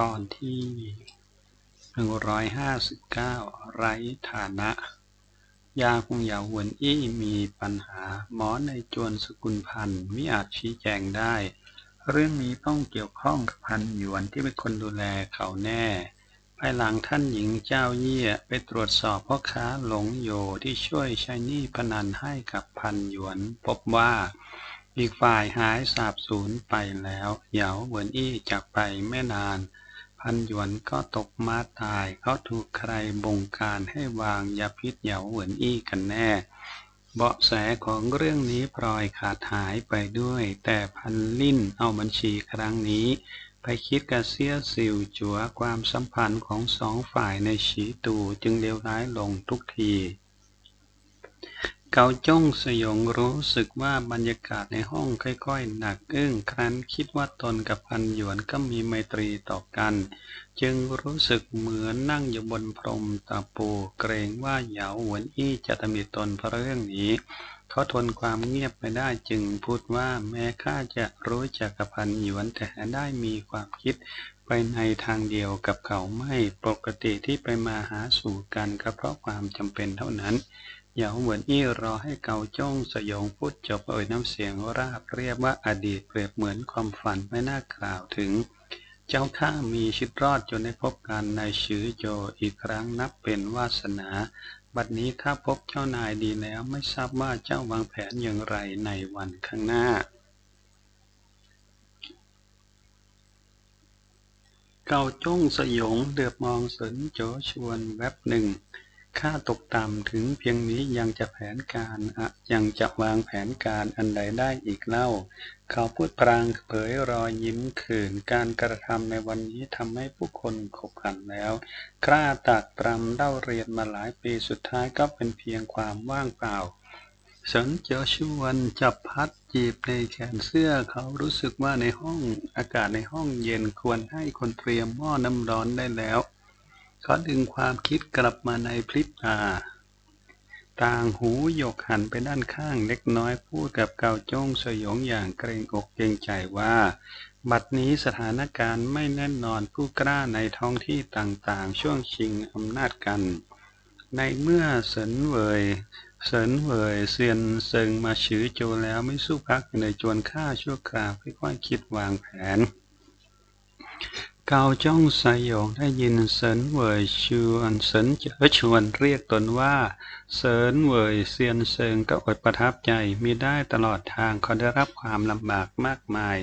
ตอนที่หนึ่งร้อยห้าสิบเก้าไร้ฐานะ ยาคงเหยาหวนอี้มีปัญหา หมอในจวนสกุลพันธ์มิอาจชี้แจงได้ เรื่องนี้ต้องเกี่ยวข้องกับพันหยวนที่เป็นคนดูแลเขาแน่ ภายหลังท่านหญิงเจ้าเยี่ยไปตรวจสอบพ่อค้าหลงโยที่ช่วยใช้หนี้พนันให้กับพันหยวน พบว่าอีกฝ่ายหายสาบสูญไปแล้ว เหยาเหวินอี้จากไปไม่นาน พันหยวนก็ตกมาตาย เขาถูกใครบงการให้วางยาพิษเหยาเหวินอี้กันแน่ เบาะแสของเรื่องนี้พลอยขาดหายไปด้วย แต่พันลิ่นเอาบัญชีครั้งนี้ ไปคิดกระเสียสิวจัวความสัมพันธ์ของสองฝ่ายในฉีตูจึงเลวร้ายลงทุกที เกาจ้องสยองรู้สึกว่าบรรยากาศในห้องค่อยๆ หนักอึ้งครั้นคิดว่าตนกับพันหยวนก็มีไมตรีต่อกัน จึงรู้สึกเหมือนนั่งอยู่บนพรมตะปูเกรงว่าเหยาหวนอี้จะตำหนิตนเพราะเรื่องนี้ เขาทนความเงียบไม่ได้จึงพูดว่าแม้ข้าจะรู้จักกับพันหยวนแต่ได้มีความคิดไปในทางเดียวกับเขาไม่ปกติที่ไปมาหาสู่กันก็เพราะความจำเป็นเท่านั้น เหยาเหมือนอี้รอให้เกาจ้องสยองพูดจบเอ่ยน้ำเสียงราบเรียบว่าอดีตเปรียบเหมือนความฝันไม่น่ากล่าวถึง เจ้าข้ามีชีวิตรอดจนได้พบกันในชือโจอีกครั้งนับเป็นวาสนา บัดนี้ข้าพบเจ้านายดีแล้วไม่ทราบว่าเจ้าวางแผนอย่างไรในวันข้างหน้าเกาจ้องสยองเดือบมองสนโจชวนแวบหนึ่ง ข้าตกต่ำถึงเพียงนี้ยังจะแผนการอะยังจะวางแผนการอันใดได้อีกเล่า เขาพูดพรางเผยรอยยิ้มขืนการกระทำในวันนี้ทำให้ผู้คนขบขันแล้วกล้าตักตรำเล่าเรียนมาหลายปีสุดท้ายก็เป็นเพียงความว่างเปล่าสนเจอชวนจับพัดจีบในแขนเสื้อเขารู้สึกว่าในห้องอากาศในห้องเย็นควรให้คนเตรียมหม้อน้ำร้อนได้แล้ว เขาดึงความคิดกลับมาในพริบตา ต่างหูหยกหันไปด้านข้างเล็กน้อยพูดกับเกาจ้งสยองอย่างเกรงอกเกรงใจว่า บัดนี้สถานการณ์ไม่แน่นอนผู้กล้าในท้องที่ต่างๆ ช่วงชิงอำนาจกัน ในเมื่อเสินเวยเสินเวยเซียนเซิงมาชือโจแล้วไม่สู้พักอยู่ในจวนข้าชั่วคราวค่อยๆคิดวางแผน เกาจ้องสยองได้ยินเสินเวยชวนเสินเจอชวนเรียกตนว่าเสินเวยเซียนเซิงก็อดประทับใจมีได้ตลอดทางเขาได้รับความลำบากมากมาย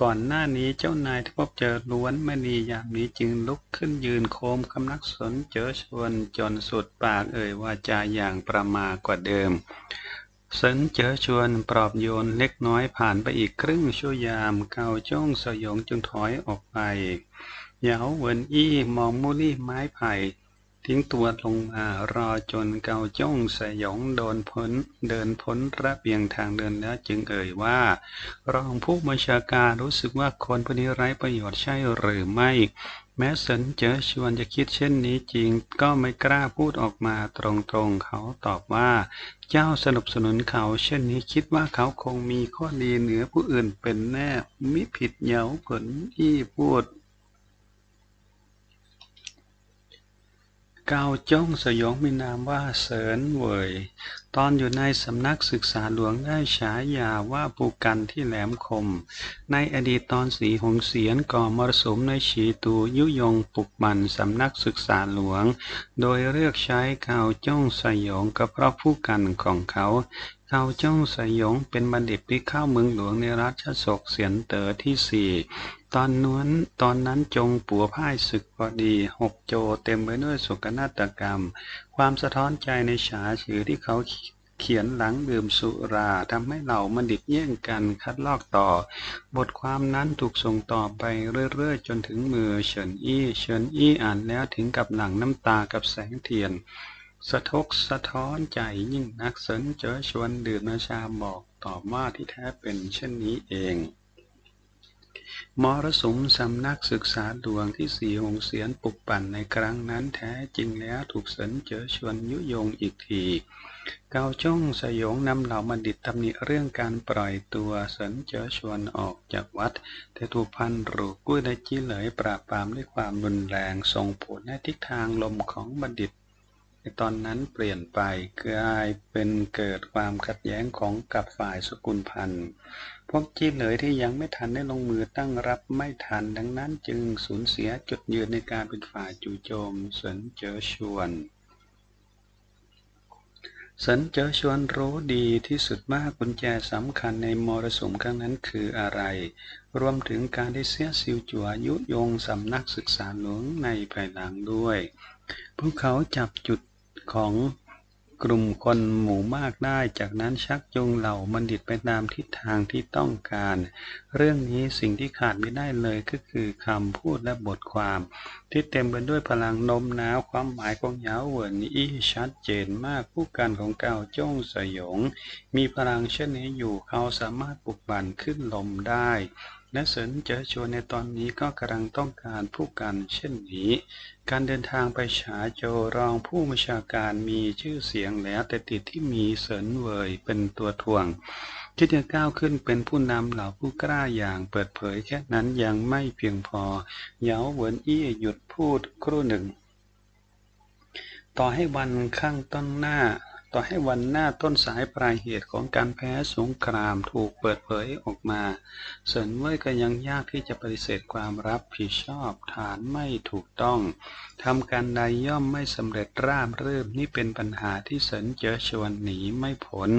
ก่อนหน้านี้เจ้านายที่พบเจอล้วนไม่ดีอย่างนี้จึงลุกขึ้นยืนโคมคำนักสนเจอชวนจนสุดปากเอ่ยวาจาอย่างประมากว่าเดิม เสินเจอชวนปลอบโยนเล็กน้อยผ่านไปอีกครึ่งชั่วยาม เกาจ้องสยองจึงถอยออกไปเหยาเวินอี้มองมูลี่ไม้ไผ่ ทิ้งตัวลงมารอจนเกาจ้องสยองโดนพ้นเดินพ้นระเบียงทางเดินแล้วจึงเอ่ยว่า รองผู้บัญชาการรู้สึกว่าคนพวกนี้ไร้ประโยชน์ใช่หรือไม่ แม้เสินเจอชวนจะคิดเช่นนี้จริง ก็ไม่กล้าพูดออกมาตรงๆ เขาตอบว่า เจ้าสนับสนุนเขาเช่นนี้คิดว่าเขาคงมีข้อดีเหนือผู้อื่นเป็นแน่มิผิดเหยาผลที่พูด กาจ้องสยองมีนามว่าเสินเวยตอนอยู่ในสำนักศึกษาหลวงได้ฉายาว่าปูกันที่แหลมคม ในอดีตตอนสีหงเสียนก่อมรสุมในฉีตูยุยงปลุกบันสำนักศึกษาหลวง โดยเลือกใช้เกาจ้องสยองก็เพราะผู้กันของเขาเกาจ้องสยองเป็นบัณฑิตที่เข้าเมืองหลวงในรัชสกเสียนเต๋อที่สี่ ตอนนั้น ตอนนั้นจงปัวพ่ายศึกพอดีหกโจเต็มไปด้วยโศกนาฏกรรม ความสะท้อนใจในฉาชือที่เขาเขียนหลังดื่มสุราทำให้เหล่าบัณฑิตแย่งกันคัดลอกต่อ บทความนั้นถูกส่งต่อไปเรื่อยๆ จนถึงมือเฉินอี้ เฉินอี้อ่านแล้วถึงกับหลั่งน้ำตากับแสงเทียน สะทกสะท้อนใจยิ่งนักเสินเจอชวนดื่มนาชาบอกตอบว่าที่แท้เป็นเช่นนี้เอง มรสุมสำนักศึกษาดวงที่สีหงเสียนปลุกปั่นในครั้งนั้นแท้จริงแล้วถูกเสินเจอชวนยุยงอีกที เกาจ้งสยองนำเหล่าบัณฑิตตำหนิเรื่องการปล่อยตัวเสินเจอชวนออกจากวัด แต่ถูกพันรูกุ้ยได้จี้เหลยปราบปรามด้วยความรุนแรงส่งผลให้ทิศทางลมของบัณฑิตในตอนนั้นเปลี่ยนไปกลายเป็นเกิดความขัดแย้งของกับฝ่ายสกุลพันธ์ พวกจี้เลยที่ยังไม่ทันได้ลงมือตั้งรับไม่ทัน ดังนั้นจึงสูญเสียจุดยืนในการเป็นฝ่ายจู่โจมสนเจอชวนสันเจอชวนรู้ดีที่สุดว่ากุญแจสำคัญในมรสุมครั้งนั้นคืออะไร รวมถึงการได้เสียสิวจัวยุยงสำนักศึกษาหลวงในภายหลังด้วย พวกเขาจับจุดของ กลุ่มคนหมู่มากได้ จากนั้นชักจูงเหล่าบัณฑิตไปตามทิศทางที่ต้องการ เรื่องนี้สิ่งที่ขาดไม่ได้เลยก็คือคำพูดและบทความ ที่เต็มไปด้วยพลังนมน้าวความหมายของเหยาเหวินอี้ชัดเจนมากผู้การของเก่าจ้งสยอง มีพลังเช่นนี้อยู่เขาสามารถปลุกบันขึ้นลมได้ และเสินเจอชวนในตอนนี้ก็กำลังต้องการผู้กันเช่นนี้ การเดินทางไปฉาโจรองผู้บัญชาการมีชื่อเสียงแล้วแต่ติดที่มีเสินเวยเป็นตัวถ่วงที่จะก้าวขึ้นเป็นผู้นำเหล่าผู้กล้าอย่างเปิดเผยแค่นั้นยังไม่เพียงพอเหยาเหวินอี้หยุดพูดครู่หนึ่ง ต่อให้วันข้างต้นหน้า ต่อให้วันหน้าต้นสายปลายเหตุของการแพ้สงครามถูกเปิดเผยออกมาเสินเว่ยก็ยังยากที่จะปฏิเสธความรับผิดชอบฐานไม่ถูกต้องทำการใดย่อมไม่สำเร็จราบรื่นนี่เป็นปัญหาที่เสินเจอชวนหนีไม่พ้น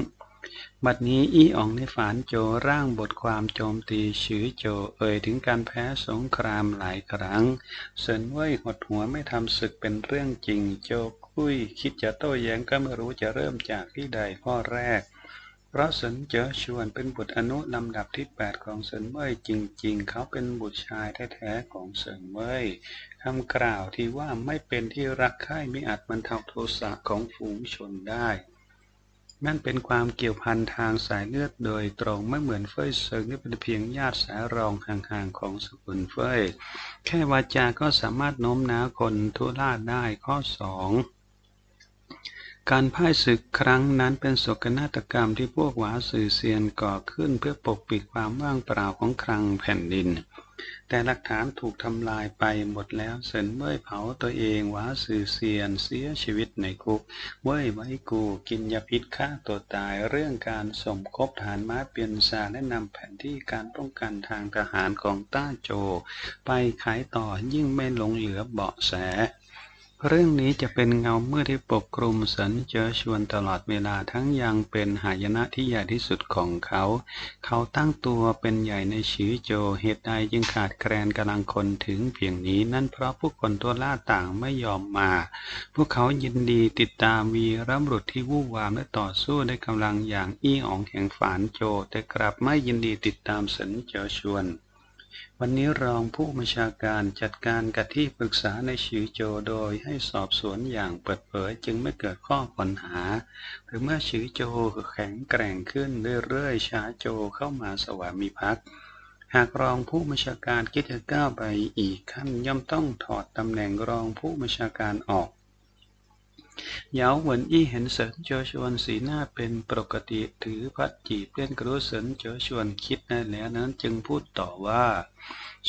บัดนี้อี้อองในฝานโจร่างบทความโจมตีชือโจเอ่ยถึงการแพ้สงครามหลายครั้งเซินเว่ยหดหัวไม่ทำศึกเป็นเรื่องจริงโจ ย คิดจะโต้แย้งก็ไม่รู้จะเริ่มจากที่ใดข้อแรก เพราะสนเจอชวนเป็นบุตรอนุลำดับที่แปดของเสินเว่ยจริง ๆ เขาเป็นบุตรชายแท้ๆของเสินเว่ยคำกล่าวที่ว่าไม่เป็นที่รักใคร่ไม่อาจบรรเทาโทสะของฝูงชนได้นั่นเป็นความเกี่ยวพันทางสายเลือดโดยตรงไม่เหมือนเฟยเซิงที่เป็นเพียงญาติสายรองห่างๆของสกุลเฟยแค่วาจาก็สามารถโน้มน้าวคนทุล่าได้ข้อสอง การพ่ายศึกครั้งนั้นเป็นโศกนาฏกรรมที่พวกหวาสื่อเซียนก่อขึ้นเพื่อปกปิดความว่างเปล่าของครังแผ่นดิน แต่หลักฐานถูกทำลายไปหมดแล้วเสินเว่ยเผาตัวเองหวาสื่อเซียนเสียชีวิตในคุก เว่ยไว้กูกินยาพิษฆ่าตัวตายเรื่องการสมคบฐานม้าเปลี่ยนซาและนำแผนที่การป้องกันทางทหารของต้าโจ ไปขายต่อยิ่งไม่หลงเหลือเบาะแส เรื่องนี้จะเป็นเงาเมื่อที่ปกคลุมสันเจอชวนตลอดเวลาทั้งยังเป็นหายนะที่ใหญ่ที่สุดของเขา เขาตั้งตัวเป็นใหญ่ในชีโจเหตุใดจึงขาดแคลนกำลังคนถึงเพียงนี้ นั่นเพราะผู้คนตัวล่าต่างไม่ยอมมา พวกเขายินดีติดตามวีรบุรุษที่วู่วามและต่อสู้ได้กำลังอย่างอี้อ่องแห่งฝานโจ แต่กลับไม่ยินดีติดตามสันเจอชวน วันนี้รองผู้บัญชาการจัดการกับที่ปรึกษาในชิวโจโดยให้สอบสวนอย่างเปิดเผยจึงไม่เกิดข้อปัญหา หรือเมื่อชิวโจแข็งแกร่งขึ้นเรื่อยๆชาโจเข้ามาสวามิภักดิ์หากรองผู้บัญชาการคิดจะก้าวไปอีกขั้นย่อมต้องถอดตำแหน่งรองผู้บัญชาการออก เหยาเหวินอี้เห็นเสินเจอชวนสีหน้าเป็นปกติถือพัดจีบเล่นกรู้เสินเจอชวนคิดได้แล้วนั้นจึงพูดต่อว่า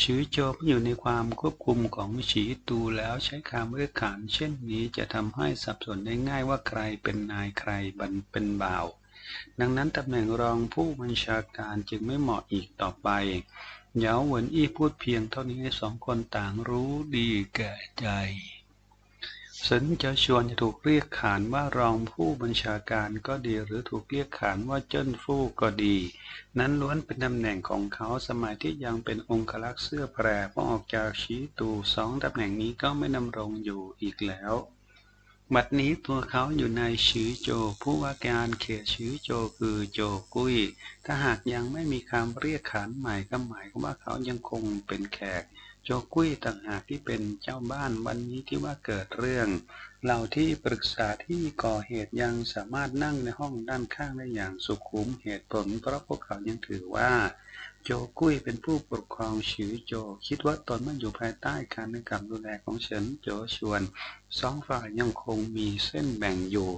ชือโจมอยู่ในความควบคุมของฉีตูแล้วใช้คำเรียกขานเช่นนี้จะทำให้สับสนได้ง่ายว่าใครเป็นนายใครบันเป็นบ่าว ดังนั้นตำแหน่งรองผู้บัญชาการจึงไม่เหมาะอีกต่อไปเหยาเหวินอี้พูดเพียงเท่านี้สองคนต่างรู้ดีแก่ใจ สินจะชวนจะถูกเรียกขานว่ารองผู้บัญชาการก็ดี หรือถูกเรียกขานว่าเจิ้นฟู่ก็ดี นั้นล้วนเป็นตำแหน่งของเขาสมัยที่ยังเป็นองคลักษ์เสื้อแพรพอออกจากชีตูสองตำแหน่งนี้ก็ไม่นำรงอยู่อีกแล้วบัดนี้ตัวเขาอยู่ในชือโจผู้ว่าการเขตชือโจคือโจกุยถ้าหากยังไม่มีคำเรียกขานใหม่ก็หมายความว่าเขายังคงเป็นแขก จกุ้ยต่างหากที่เป็นเจ้าบ้านวันนี้ที่ว่าเกิดเรื่องเหล่าที่ปรึกษาที่ก่อเหตุยังสามารถนั่งในห้องด้านข้างได้อย่างสุขุมเหตุผล เพราะพวกเขายังถือว่า โจกุ้ยเป็นผู้ปกครองชือโจ คิดว่าตนมันอยู่ภายใต้การในกับดูแลของเฉินโจชวนสองฝ่ายยังคงมีเส้นแบ่งอยู่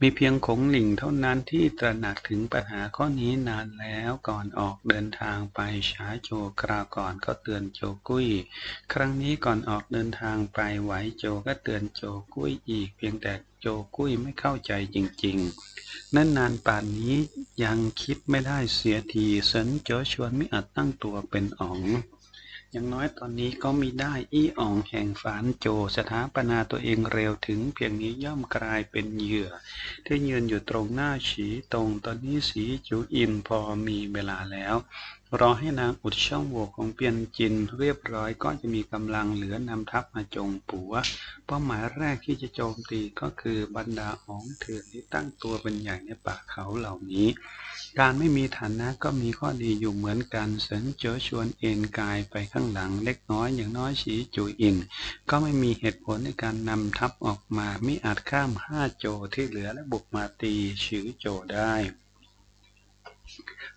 มีเพียงคงหลิงเท่านั้นที่ตระหนักถึงปัญหาข้อนี้นานแล้วก่อนออกเดินทางไปช้าโจคราวก่อนก็เตือนโจกุ้ย ครั้งนี้ก่อนออกเดินทางไปไหวโจก็เตือนโจกุ้ยอีก เพียงแต่โจกุ้ยไม่เข้าใจจริง ๆ นั่นนานป่านนี้ยังคิดไม่ได้เสียทีเซินโจชวนไม่อาจตั้งตัวเป็นอ๋อง อย่างน้อยตอนนี้ก็มีได้อี้อ่องแห่งฝานโจ สถาปนาตัวเองเร็วถึงเพียงนี้ย่อมกลายเป็นเหยื่อ ที่ยืนอยู่ตรงหน้าฉีตรงตอนนี้สีจูอินพอมีเวลาแล้ว รอให้นางอุดช่องโหว่ของเปียนจินเรียบร้อยก็จะมีกำลังเหลือนำทัพมาจงปัว เป้าหมายแรกที่จะโจมตีก็คือบรรดาอ๋องเถื่อนที่ตั้งตัวเป็นใหญ่ในป่าเขาเหล่านี้ การไม่มีฐานะก็มีข้อดีอยู่เหมือนกัน เสินเจอชวนเอ็นกายไปข้างหลังเล็กน้อยอย่างน้อยสีจุยอิน ก็ไม่มีเหตุผลในการนำทัพออกมาไม่อาจข้ามห้าโจที่เหลือและบุกมาตีชือโจได้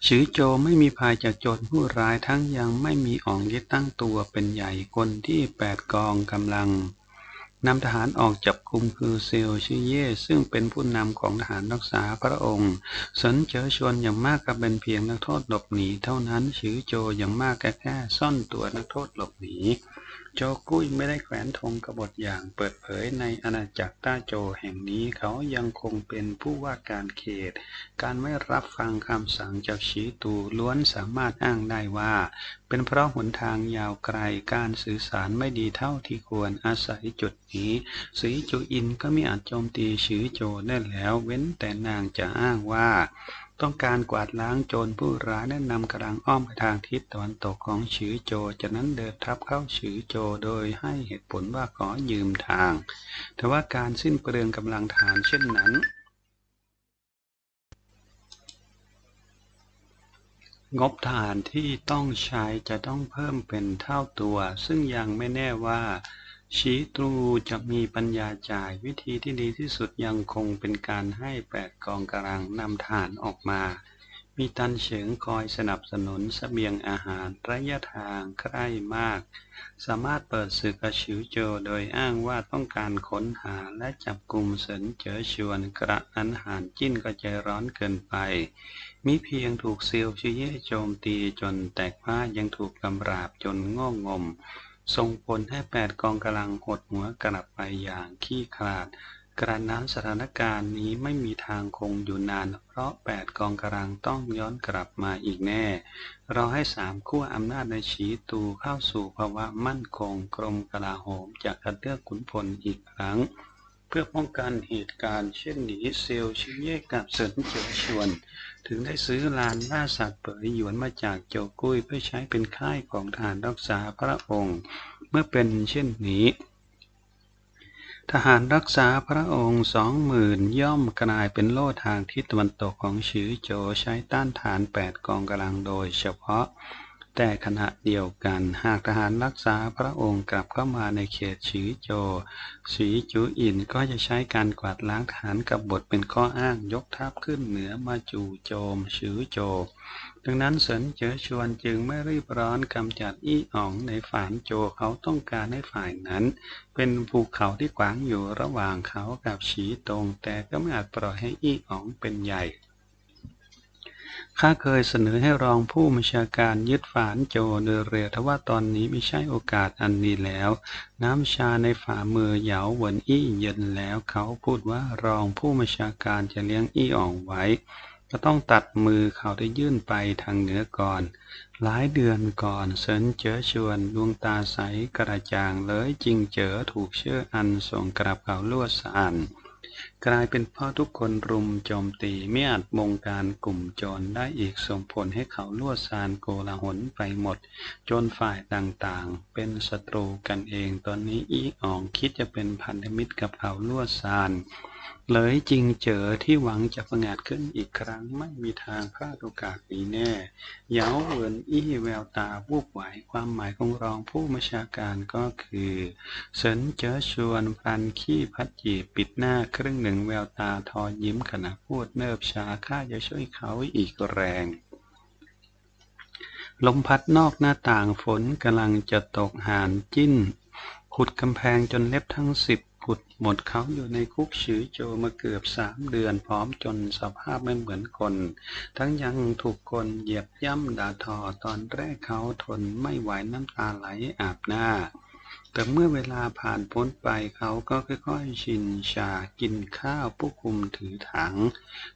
ชือโจไม่มีภายจากโจรผู้ร้ายทั้งยังไม่มีอ่องยึดตั้งตัวเป็นใหญ่คนที่แปดกองกำลัง นำทหารออกจับคุมคือเซลชื่อเย่ซึ่งเป็นผู้นำของทหารรักษาพระองค์ สนเจอชวนอย่างมากก็เป็นเพียงนักโทษหลบหนี เท่านั้นชือโจอย่างมากแค่แค่ซ่อนตัวนักโทษหลบหนี โจกุ้ยไม่ได้แขวนธงกบฏอย่างเปิดเผยในอาณาจักรต้าโจแห่งนี้เขายังคงเป็นผู้ว่าการเขต การไม่รับฟังคำสั่งจากชีตูล้วนสามารถอ้างได้ว่า เป็นเพราะหนทางยาวไกลการสื่อสารไม่ดีเท่าที่ควรอาศัยจุดนี้ สีจูอินก็ไม่อาจโจมตีชือโจได้แล้วเว้นแต่นางจะอ้างว่า ต้องการกวาดล้างโจรผู้ร้ายแนะนำกำลังอ้อมไปทางทิศตะวันตกของฉือโจ จากนั้นเดินทับเข้าฉือโจโดยให้เหตุผลว่าขอยืมทาง แต่ว่าการสิ้นเปลืองกำลังฐานเช่นนั้น งบฐานที่ต้องใช้จะต้องเพิ่มเป็นเท่าตัว ซึ่งยังไม่แน่ว่า ชีตรูจะมีปัญญาจ่าย วิธีที่ดีที่สุดยังคงเป็นการให้แปดกองกำลังนำฐานออกมา มีตันเฉิงคอยสนับสนุนสเสบียงอาหารระยะทางใกล้มาก สามารถเปิดศึกกับชิวโจโดยอ้างว่าต้องการค้นหาและจับกลุ่มเสินเจอชวนกระนั้นหานจิ้นก็ใจร้อนเกินไปมีเพียงถูกเซียวชิเย่โจมตีจนแตกผ้ายังถูกกำราบจนง่องงม ส่งผลให้แปดกองกำลังหดหัวกลับไปอย่างขี้ขลาด กระนั้นสถานการณ์นี้ไม่มีทางคงอยู่นาน เพราะแปดกองกำลังต้องย้อนกลับมาอีกแน่ เราให้สามขั้วอำนาจในชีตูเข้าสู่ภาวะมั่นคงกรมกลาโหมจากคัดเลือกขุนพลอีกครั้ง เพื่อป้องกันเหตุการณ์เช่นนี้ เซลชิเย่กับเสินเจียวชวน ถึงได้ซื้อลานล่าสัตว์เปิดหยวนมาจากโจกุ้ยเพื่อใช้เป็นค่ายของทหารรักษาพระองค์ เมื่อเป็นเช่นนี้ทหารรักษาพระองค์สองหมื่นย่อมกลายเป็นโล่ทางทิศตะวันตกของชือโจใช้ต้านทานแปดกองกำลังโดยเฉพาะ แต่ขณะเดียวกัน หากทหารรักษาพระองค์กลับเข้ามาในเขตฉีโจสีจูอินก็จะใช้การกวาดล้างทหารกับบทเป็นข้ออ้างยกทัพขึ้นเหนือมาจู่โจมชือโจ ดังนั้นเสินเจอชวนจึงไม่รีบร้อนกำจัดอี้อ่องในฝานโจเขาต้องการให้ฝ่ายนั้น เป็นภูเขาที่ขวางอยู่ระหว่างเขากับฉีตงแต่ก็ไม่อาจปล่อยให้อี้อ่องเป็นใหญ่ ข้าเคยเสนอให้รองผู้บัญชาการยึดฝานโจโดยเร็วทว่าตอนนี้ไม่ใช่โอกาสอันนี้แล้ว น้ำชาในฝ่ามือเหยาเหวินอี้เย็นแล้ว เขาพูดว่ารองผู้บัญชาการจะเลี้ยงอี้อ่องไว้ ก็ต้องตัดมือเขาได้ยื่นไปทางเหนือก่อน หลายเดือนก่อนเซินเจอชวนดวงตาใสกระจ่างเลยจริงเจอถูกเชื่ออันส่งกลับเขาลวดสาน กลายเป็นเพราะทุกคนรุมโจมตีไม่อาจบงการกลุ่มโจรได้อีกส่งผลให้เขาลวดซานโกลาหลไปหมด จนฝ่ายต่างๆ เป็นศัตรูกันเอง ตอนนี้อีอองคิดจะเป็นพันธมิตรกับเขาลวดซาน เลยจริงเจอที่หวังจะประงาดขึ้นอีกครั้ง ไม่มีทางพลาดโอกาสนี้แน่ เย้าเวินอี้แววตาวูบไหวความหมายของรองผู้บัญชาการก็คือเสินเจอชวนพันขี้พัดจีปิดหน้าครึ่งหนึ่งแววตาทอยิ้มขณะพูดเนิบช้าข้าจะช่วยเขาอีกแรงลมพัดนอกหน้าต่างฝนกำลังจะตกหานจิ้น ขุดกำแพงจนเล็บทั้งสิบุดหมดเขาอยู่ในคุกชือโจมาเกือบสามเดือนพร้อมจนสภาพไม่เหมือนคน ทั้งยังถูกคนเหยียบย่ำด่าทอตอนแรกเขาทนไม่ไหวน้ำตาไหลอาบหน้า แต่เมื่อเวลาผ่านพ้นไปเขาก็ค่อยๆชินชากินข้าวผู้คุมถือถัง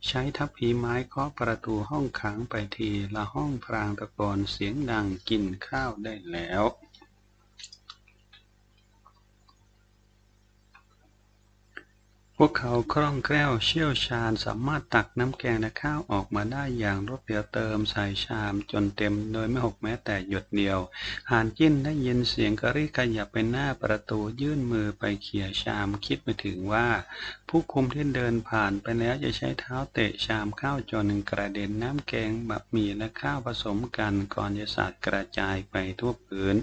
ใช้ทัพพีไม้เคาะประตูห้องขังไปทีละห้องพรางตะโกนเสียงดังกินข้าวได้แล้ว พวกเขาคล่องแคล่วเชี่ยวชาญสามารถตักน้ำแกงและข้าวออกมาได้อย่างรวดเร็วเติมใส่ชามจนเต็มโดยไม่หกแม้แต่หยดเดียว หานจิ้นได้ยินเสียงกระริขยับไปหน้าประตูยื่นมือไปเขี่ยชามคิดไปถึงว่า ผู้คุมที่เดินผ่านไปแล้วจะใช้เท้าเตะชามข้าวจนกระเด็นน้ำแกงบะหมี่และข้าวผสมกันก่อนจะสาดกระจายไปทั่วพื้น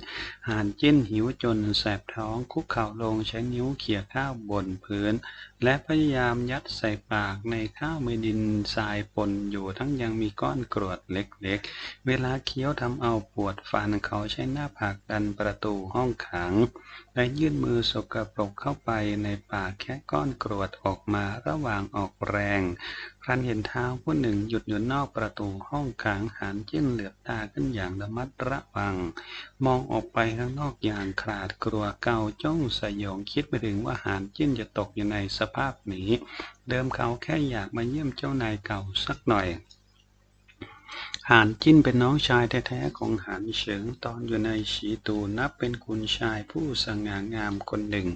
หานจิ้นหิวจนแสบท้องคุกเข่าลงใช้นิ้วเขี่ยข้าวบนพื้นและพยายามยัดใส่ปากในข้าวมีดินทรายปนอยู่ทั้งยังมีก้อนกรวดเล็กๆ เวลาเคี้ยวทำเอาปวดฟันเขาใช้หน้าผากดันประตูห้องขัง และยื่นมือสกปรกเข้าไปในปากแค่ก้อนกรวดออกมาระหว่างออกแรง ครั้นเห็นเท้าผู้หนึ่งหยุดอยู่นอกประตูห้องขังหันจิ้นเหลือบตาขึ้นอย่างระมัดระวัง มองออกไปข้างนอกอย่างขลาดกลัวเกาจ้องสยองคิดไปถึงว่าหานจิ้นจะตกอยู่ในสภาพนี้ เดิมเขาแค่อยากมาเยี่ยมเจ้านายเก่าสักหน่อย หานจิ้นเป็นน้องชายแท้ๆของหานเฉิงตอนอยู่ในฉีตูนับเป็นคุณชายผู้สง่างามคนหนึ่ง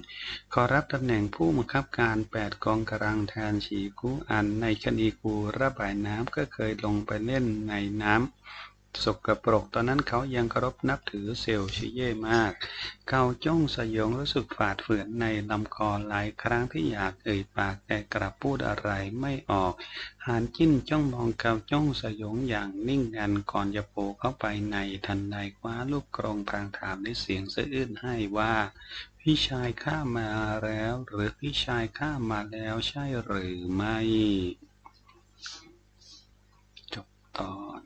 ขอรับตำแหน่งผู้บังคับการแปดกองกำลังแทนฉีกูอันในคดีกูระบายน้ำก็เคยลงไปเล่นในน้ำ สกปรก ตอนนั้นเขายังเคารพนับถือเซลชิเย่มาก เขาจ้องสยองรู้สึกฝาดเฟือนในลำคอหลายครั้งที่อยากเอ่ยปากแต่กลับพูดอะไรไม่ออกหานจิ้นจ้องมองเกาจ้องสยองอย่างนิ่งงันก่อนจะโผล่เข้าไปในทันใดคว้าลูกกรงพลางถามด้วยเสียงสะอื้นให้ว่าพี่ชายข้ามาแล้ว หรือพี่ชายข้ามาแล้วใช่หรือไม่ จบตอน